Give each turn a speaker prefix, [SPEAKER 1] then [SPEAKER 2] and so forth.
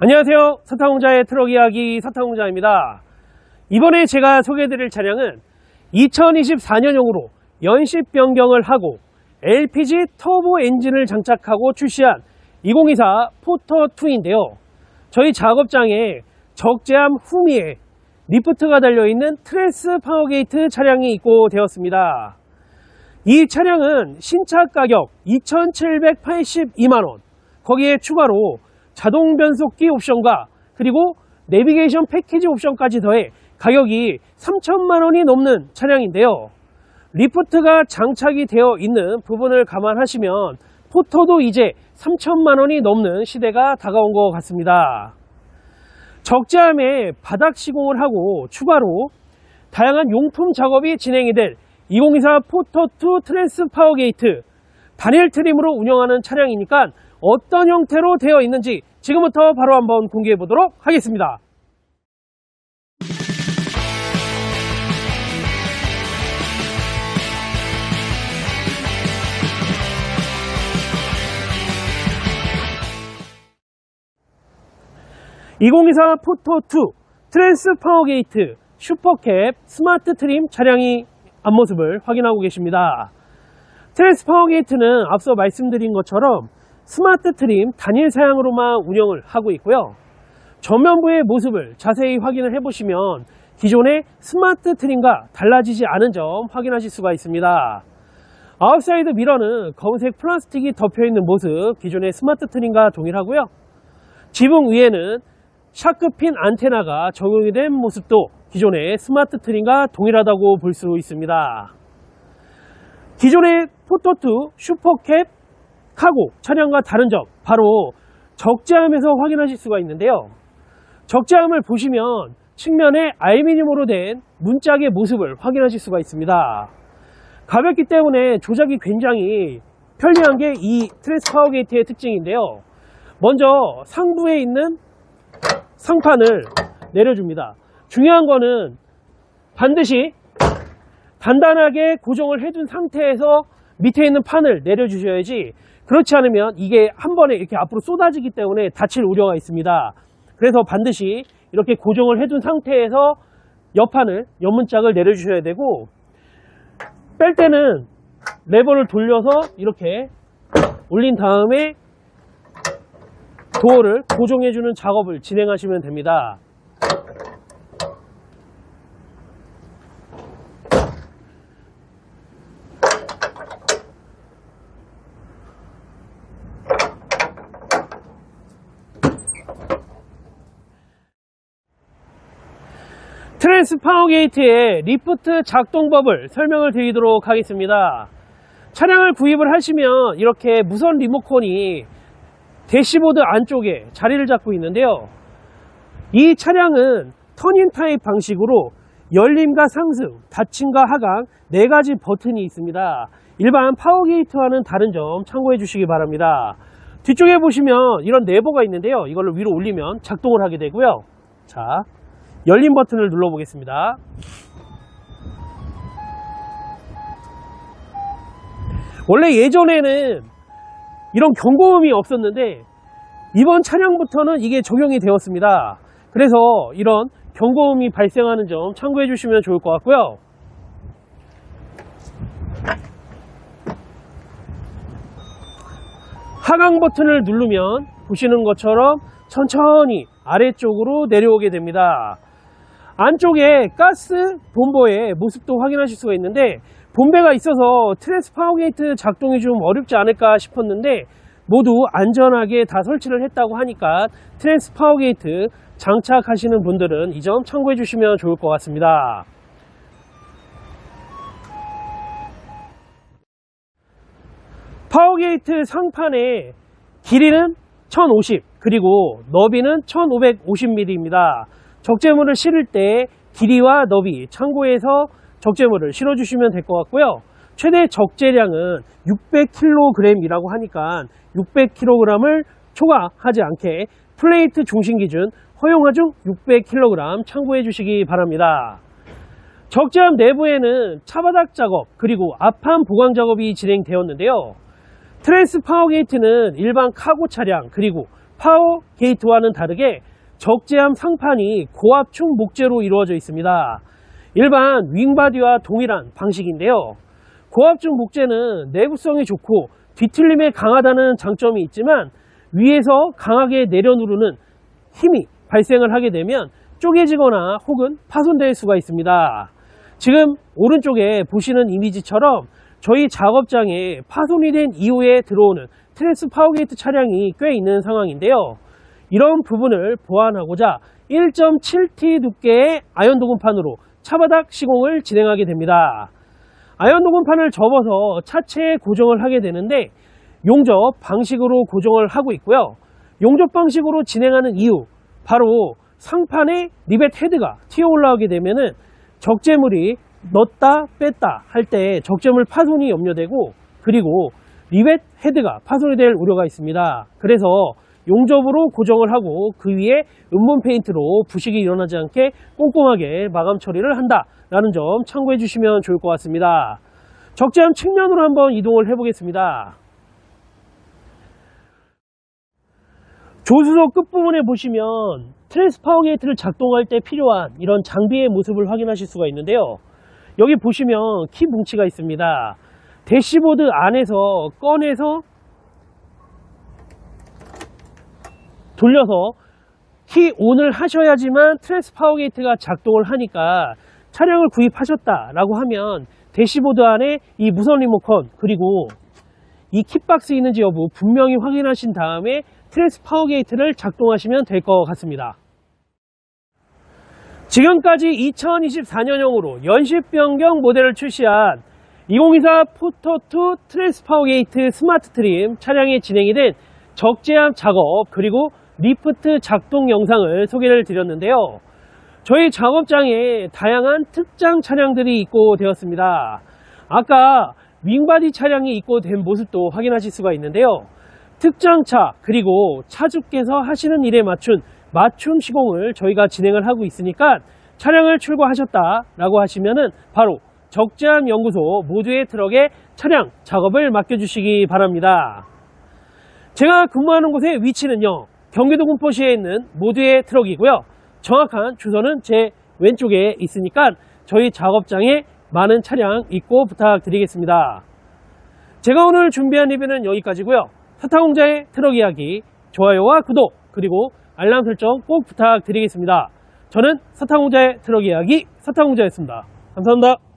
[SPEAKER 1] 안녕하세요. 사탕공자의 트럭 이야기 사탕공자입니다. 이번에 제가 소개해드릴 차량은 2024년형으로 연식 변경을 하고 LPG 터보 엔진을 장착하고 출시한 2024 포터2인데요. 저희 작업장에 적재함 후미에 리프트가 달려있는 트레스 파워게이트 차량이 입고 되었습니다. 이 차량은 신차 가격 2,782만원, 거기에 추가로 자동 변속기 옵션과 그리고 내비게이션 패키지 옵션까지 더해 가격이 3천만 원이 넘는 차량인데요. 리프트가 장착이 되어 있는 부분을 감안하시면 포터도 이제 3천만 원이 넘는 시대가 다가온 것 같습니다. 적재함에 바닥 시공을 하고 추가로 다양한 용품 작업이 진행이 될 2024 포터2 트랜스 파워 게이트 단일 트림으로 운영하는 차량이니까 어떤 형태로 되어 있는지 지금부터 바로 한번 공개해 보도록 하겠습니다. (2024) 포토2 트랜스 파워 게이트 슈퍼캡 스마트 트림 차량이 앞모습을 확인하고 계십니다. 트랜스 파워 게이트는 앞서 말씀드린 것처럼 스마트 트림 단일 사양으로만 운영을 하고 있고요. 전면부의 모습을 자세히 확인을 해보시면 기존의 스마트 트림과 달라지지 않은 점 확인하실 수가 있습니다. 아웃사이드 미러는 검은색 플라스틱이 덮여있는 모습 기존의 스마트 트림과 동일하고요. 지붕 위에는 샤크핀 안테나가 적용이 된 모습도 기존의 스마트 트림과 동일하다고 볼 수 있습니다. 기존의 포토2 슈퍼캡 카고 차량과 다른 점 바로 적재함에서 확인하실 수가 있는데요. 적재함을 보시면 측면에 알루미늄으로 된 문짝의 모습을 확인하실 수가 있습니다. 가볍기 때문에 조작이 굉장히 편리한 게 이 트레스 파워 게이트의 특징인데요. 먼저 상부에 있는 상판을 내려줍니다. 중요한 거는 반드시 단단하게 고정을 해둔 상태에서 밑에 있는 판을 내려주셔야지 그렇지 않으면 이게 한 번에 이렇게 앞으로 쏟아지기 때문에 다칠 우려가 있습니다. 그래서 반드시 이렇게 고정을 해둔 상태에서 옆판을 옆문짝을 내려주셔야 되고 뺄 때는 레버를 돌려서 이렇게 올린 다음에 도어를 고정해주는 작업을 진행하시면 됩니다. 트랜스 파워게이트의 리프트 작동법을 설명을 드리도록 하겠습니다. 차량을 구입을 하시면 이렇게 무선 리모컨이 대시보드 안쪽에 자리를 잡고 있는데요. 이 차량은 터닝 타입 방식으로 열림과 상승, 닫힘과 하강 네 가지 버튼이 있습니다. 일반 파워게이트와는 다른 점 참고해 주시기 바랍니다. 뒤쪽에 보시면 이런 네버가 있는데요. 이걸로 위로 올리면 작동을 하게 되고요. 자, 열림 버튼을 눌러 보겠습니다. 원래 예전에는 이런 경고음이 없었는데 이번 차량부터는 이게 적용이 되었습니다. 그래서 이런 경고음이 발생하는 점 참고해 주시면 좋을 것 같고요. 하강 버튼을 누르면 보시는 것처럼 천천히 아래쪽으로 내려오게 됩니다. 안쪽에 가스 본보의 모습도 확인하실 수가 있는데 본배가 있어서 트랜스 파워게이트 작동이 좀 어렵지 않을까 싶었는데 모두 안전하게 다 설치를 했다고 하니까 트랜스 파워게이트 장착하시는 분들은 이 점 참고해 주시면 좋을 것 같습니다. 파워게이트 상판의 길이는 1050 그리고 너비는 1550mm입니다. 적재물을 실을 때 길이와 너비 참고해서 적재물을 실어 주시면 될 것 같고요. 최대 적재량은 600kg이라고 하니까 600kg을 초과하지 않게 플레이트 중심 기준 허용하중 600kg 참고해 주시기 바랍니다. 적재함 내부에는 차바닥 작업 그리고 앞판 보강 작업이 진행되었는데요. 트랜스 파워 게이트는 일반 카고 차량 그리고 파워 게이트와는 다르게 적재함 상판이 고압축 목재로 이루어져 있습니다. 일반 윙바디와 동일한 방식인데요. 고압축 목재는 내구성이 좋고 뒤틀림에 강하다는 장점이 있지만 위에서 강하게 내려누르는 힘이 발생을 하게 되면 쪼개지거나 혹은 파손될 수가 있습니다. 지금 오른쪽에 보시는 이미지처럼 저희 작업장에 파손이 된 이후에 들어오는 트랜스 파워게이트 차량이 꽤 있는 상황인데요. 이런 부분을 보완하고자 1.7T 두께의 아연 도금판으로 차바닥 시공을 진행하게 됩니다. 아연 도금판을 접어서 차체에 고정을 하게 되는데 용접 방식으로 고정을 하고 있고요. 용접 방식으로 진행하는 이유 바로 상판에 리벳 헤드가 튀어 올라오게 되면은 적재물이 넣었다 뺐다 할 때 적재물 파손이 염려되고 그리고 리벳 헤드가 파손이 될 우려가 있습니다. 그래서 용접으로 고정을 하고 그 위에 은문 페인트로 부식이 일어나지 않게 꼼꼼하게 마감 처리를 한다라는 점 참고해 주시면 좋을 것 같습니다. 적재함 측면으로 한번 이동을 해 보겠습니다. 조수석 끝부분에 보시면 트랜스 파워 게이트를 작동할 때 필요한 이런 장비의 모습을 확인하실 수가 있는데요. 여기 보시면 키 뭉치가 있습니다. 대시보드 안에서 꺼내서 돌려서 키 온을 하셔야지만 트랜스 파워 게이트가 작동을 하니까 차량을 구입하셨다라고 하면 대시보드 안에 이 무선 리모컨 그리고 이 kit박스 있는지 여부 분명히 확인하신 다음에 트랜스 파워 게이트를 작동하시면 될 것 같습니다. 지금까지 2024년형으로 연식 변경 모델을 출시한 2024 포터2 트랜스 파워 게이트 스마트 트림 차량에 진행이 된 적재함 작업 그리고 리프트 작동 영상을 소개를 드렸는데요. 저희 작업장에 다양한 특장 차량들이 입고 되었습니다. 아까 윙바디 차량이 입고된 모습도 확인하실 수가 있는데요. 특장차 그리고 차주께서 하시는 일에 맞춘 맞춤 시공을 저희가 진행을 하고 있으니까 차량을 출고하셨다 라고 하시면은 바로 적재함 연구소 모두의 트럭에 차량 작업을 맡겨주시기 바랍니다. 제가 근무하는 곳의 위치는요 경기도 군포시에 있는 모두의 트럭이고요 정확한 주소는 제 왼쪽에 있으니까 저희 작업장에 많은 차량 입고 부탁드리겠습니다. 제가 오늘 준비한 리뷰는 여기까지고요. 사타공자의 트럭 이야기, 좋아요와 구독, 그리고 알람 설정 꼭 부탁드리겠습니다. 저는 사타공자의 트럭 이야기, 사타공자였습니다. 감사합니다.